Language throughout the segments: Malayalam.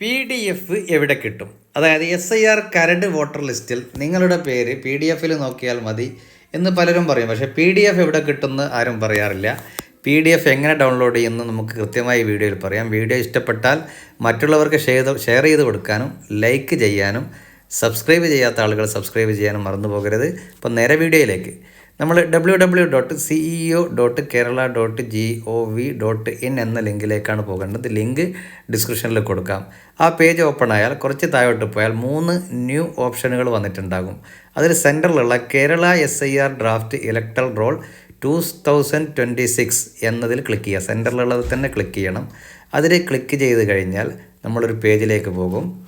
പി ഡി എഫ് എവിടെ കിട്ടും? അതായത് എസ് ഐ ആർ കരട് വോട്ടർ ലിസ്റ്റിൽ നിങ്ങളുടെ പേര് പി ഡി എഫിൽ നോക്കിയാൽ മതി എന്ന് പലരും പറയും. പക്ഷേ പി ഡി എഫ് എവിടെ കിട്ടുമെന്ന് ആരും പറയാറില്ല. പി ഡി എഫ് എങ്ങനെ ഡൗൺലോഡ് ചെയ്യുമെന്ന് നമുക്ക് കൃത്യമായി വീഡിയോയിൽ പറയാം. വീഡിയോ ഇഷ്ടപ്പെട്ടാൽ മറ്റുള്ളവർക്ക് ഷെയർ ഷെയർ ചെയ്ത് കൊടുക്കാനും ലൈക്ക് ചെയ്യാനും സബ്സ്ക്രൈബ് ചെയ്യാത്ത ആളുകൾ സബ്സ്ക്രൈബ് ചെയ്യാനും മറന്നു പോകരുത്. അപ്പോൾ നേരെ വീഡിയോയിലേക്ക്. നമ്മൾ W W dot CEO dot Kerala dot G O V dot in എന്ന ലിങ്കിലേക്കാണ് പോകേണ്ടത്. ലിങ്ക് ഡിസ്ക്രിപ്ഷനിൽ കൊടുക്കാം. ആ പേജ് ഓപ്പൺ ആയാൽ കുറച്ച് താഴോട്ട് പോയാൽ മൂന്ന് ന്യൂ ഓപ്ഷനുകൾ വന്നിട്ടുണ്ടാകും. അതിൽ സെന്ററിലുള്ള Kerala S I R draft electoral roll two thousand twenty six എന്നതിൽ ക്ലിക്ക് ചെയ്യുക. സെന്ററിലുള്ളത് തന്നെ ക്ലിക്ക് ചെയ്യണം. അതിൽ ക്ലിക്ക് ചെയ്ത് കഴിഞ്ഞാൽ നമ്മളൊരു പേജിലേക്ക് പോകും.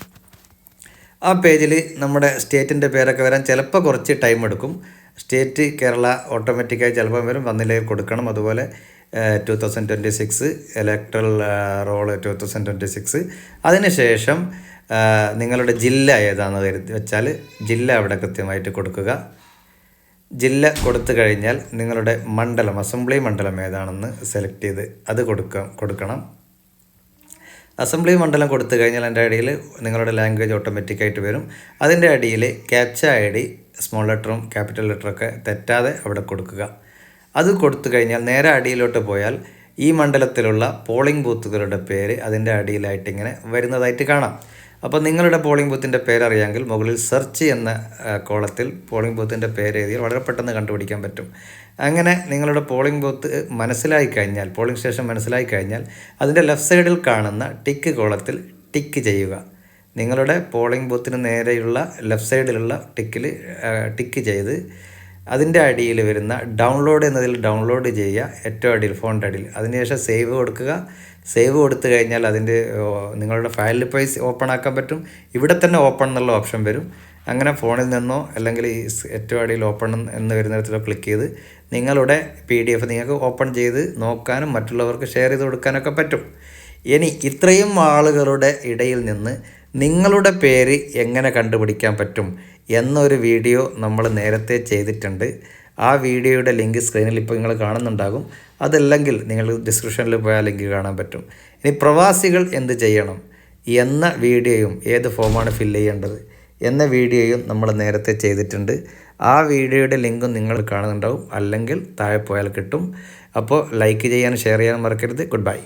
ആ പേജിൽ നമ്മുടെ സ്റ്റേറ്റിന്റെ പേരൊക്കെ വരാൻ ചിലപ്പോൾ കുറച്ച് ടൈം എടുക്കും. സ്റ്റേറ്റ് കേരള ഓട്ടോമാറ്റിക്കായി ചിലപ്പം വരും. വന്നിലേക്ക് കൊടുക്കണം. അതുപോലെ two thousand twenty six electoral roll two thousand twenty six അതിനുശേഷം നിങ്ങളുടെ ജില്ല ഏതാണെന്ന് കരുതി വെച്ചാൽ ജില്ല അവിടെ കൃത്യമായിട്ട് കൊടുക്കുക. ജില്ല കൊടുത്തു കഴിഞ്ഞാൽ നിങ്ങളുടെ മണ്ഡലം അസംബ്ലി മണ്ഡലം ഏതാണെന്ന് സെലക്ട് ചെയ്ത് അത് കൊടുക്കാം കൊടുക്കണം. അസംബ്ലി മണ്ഡലം കൊടുത്തു കഴിഞ്ഞാൽ അതിന്റെ അടിയിൽ നിങ്ങളുടെ ലാംഗ്വേജ് ഓട്ടോമാറ്റിക്കായിട്ട് വരും. അതിന്റെ അടിയിൽ ക്യാപ്ച ഐ ഡി സ്മോൾ ലെറ്ററും ക്യാപിറ്റൽ ലെറ്ററൊക്കെ തെറ്റാതെ അവിടെ കൊടുക്കുക. അത് കൊടുത്തു കഴിഞ്ഞാൽ നേരെ അടിയിലോട്ട് പോയാൽ ഈ മണ്ഡലത്തിലുള്ള പോളിംഗ് ബൂത്തുകളുടെ പേര് അതിന്റെ അടിയിലായിട്ട് ഇങ്ങനെ വരുന്നതായിട്ട് കാണാം. അപ്പോൾ നിങ്ങളുടെ പോളിംഗ് ബൂത്തിന്റെ പേരറിയാമെങ്കിൽ മുകളിൽ സെർച്ച് എന്ന കോളത്തിൽ പോളിംഗ് ബൂത്തിന്റെ പേര് എഴുതിയാൽ വളരെ പെട്ടെന്ന് കണ്ടുപിടിക്കാൻ പറ്റും. അങ്ങനെ നിങ്ങളുടെ പോളിംഗ് ബൂത്ത് മനസ്സിലായി കഴിഞ്ഞാൽ പോളിംഗ് സ്റ്റേഷൻ മനസ്സിലായി കഴിഞ്ഞാൽ അതിന്റെ ലെഫ്റ്റ് സൈഡിൽ കാണുന്ന ടിക്ക് കോളത്തിൽ ടിക്ക് ചെയ്യുക. നിങ്ങളുടെ പോളിംഗ് ബൂത്തിന് നേരെയുള്ള ലെഫ്റ്റ് സൈഡിലുള്ള ടിക്കിൽ ടിക്ക് ചെയ്ത് അതിന്റെ അടിയിൽ വരുന്ന ഡൗൺലോഡ് എന്നതിൽ ഡൗൺലോഡ് ചെയ്യുക. ഏറ്റവും അടിയിൽ ഫോണിന്റെ അടിയിൽ. അതിനുശേഷം സേവ് കൊടുക്കുക. സേവ് കൊടുത്തു കഴിഞ്ഞാൽ അതിന്റെ നിങ്ങളുടെ ഫയലിൽ പോയി ഓപ്പൺ ആക്കാൻ പറ്റും. ഇവിടെ തന്നെ ഓപ്പൺ എന്നുള്ള ഓപ്ഷൻ വരും. അങ്ങനെ ഫോണിൽ നിന്നോ അല്ലെങ്കിൽ ഈ ഏറ്റവും അടിയിൽ ഓപ്പൺ എന്ന് വരുന്നിടത്തിലോ ക്ലിക്ക് ചെയ്ത് നിങ്ങളുടെ പി ഡി എഫ് നിങ്ങൾക്ക് ഓപ്പൺ ചെയ്ത് നോക്കാനും മറ്റുള്ളവർക്ക് ഷെയർ ചെയ്ത് കൊടുക്കാനൊക്കെ പറ്റും. ഇനി ഇത്രയും ആളുകളുടെ ഇടയിൽ നിന്ന് നിങ്ങളുടെ പേര് എങ്ങനെ കണ്ടുപിടിക്കാൻ പറ്റും എന്നൊരു വീഡിയോ നമ്മൾ നേരത്തെ ചെയ്തിട്ടുണ്ട്. ആ വീഡിയോയുടെ ലിങ്ക് സ്ക്രീനിൽ ഇപ്പോൾ നിങ്ങൾ കാണുന്നുണ്ടാകും. അതല്ലെങ്കിൽ നിങ്ങൾ ഡിസ്ക്രിപ്ഷനിൽ പോയാൽ ലിങ്ക് കാണാൻ പറ്റും. ഇനി പ്രവാസികൾ എന്ത് ചെയ്യണം? എന്ന വീഡിയോയും ഏത് ഫോമാണ് ഫില്ല് ചെയ്യേണ്ടത് എന്ന വീഡിയോയും നമ്മൾ നേരത്തെ ചെയ്തിട്ടുണ്ട്. ആ വീഡിയോയുടെ ലിങ്കും നിങ്ങൾ കാണുന്നുണ്ടാവും അല്ലെങ്കിൽ താഴെ പോയാൽ കിട്ടും. അപ്പോൾ ലൈക്ക് ചെയ്യാനും ഷെയർ ചെയ്യാനും മറക്കരുത്. Good bye.